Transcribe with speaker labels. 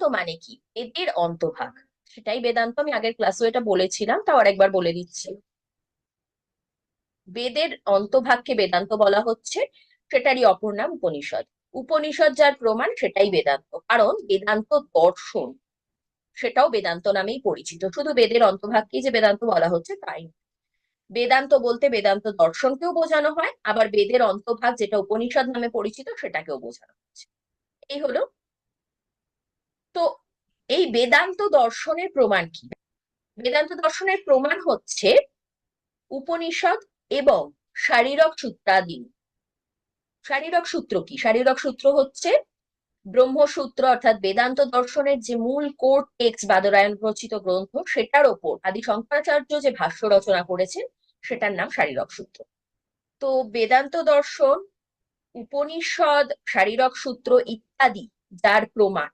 Speaker 1: বেদান্ত মানে কি? এদের অন্তভাগ সেটাই বেদান্ত, আমি আগের ক্লাসেও এটা বলেছিলাম, তাও আরেকবার বলে দিচ্ছি। বেদের অন্তভাগকে বেদান্ত বলা হচ্ছে, সেটারই অপর নাম উপনিষদ। উপনিষদ যার প্রমাণ, সেটাই বেদান্ত। কারণ বেদান্ত দর্শন, সেটাও বেদান্ত নামেই পরিচিত। শুধু বেদের অন্তভাগকেই যে বেদান্ত বলা হচ্ছে, তাই বেদান্ত বলতে বেদান্ত দর্শনকেও বোঝানো হয়, আবার বেদের অন্তভাগ যেটা উপনিষদ নামে পরিচিত, সেটাকেও বোঝানো হচ্ছে। এই হলো এই বেদান্ত দর্শনের প্রমাণ কি? বেদান্ত দর্শনের প্রমাণ হচ্ছে উপনিষদ এবং শারীরক সূত্রাদি। শারীরক সূত্র কি? শারীরক সূত্র হচ্ছে ব্রহ্মসূত্র, অর্থাৎ বেদান্ত দর্শনের যে মূল কোর টেক্স বাদরায়ণ রচিত গ্রন্থ, সেটার ওপর আদি শঙ্করাচার্য যে ভাষ্য রচনা করেছেন, সেটার নাম শারীরক সূত্র। তো বেদান্ত দর্শন, উপনিষদ, শারীরক সূত্র ইত্যাদি যার প্রমাণ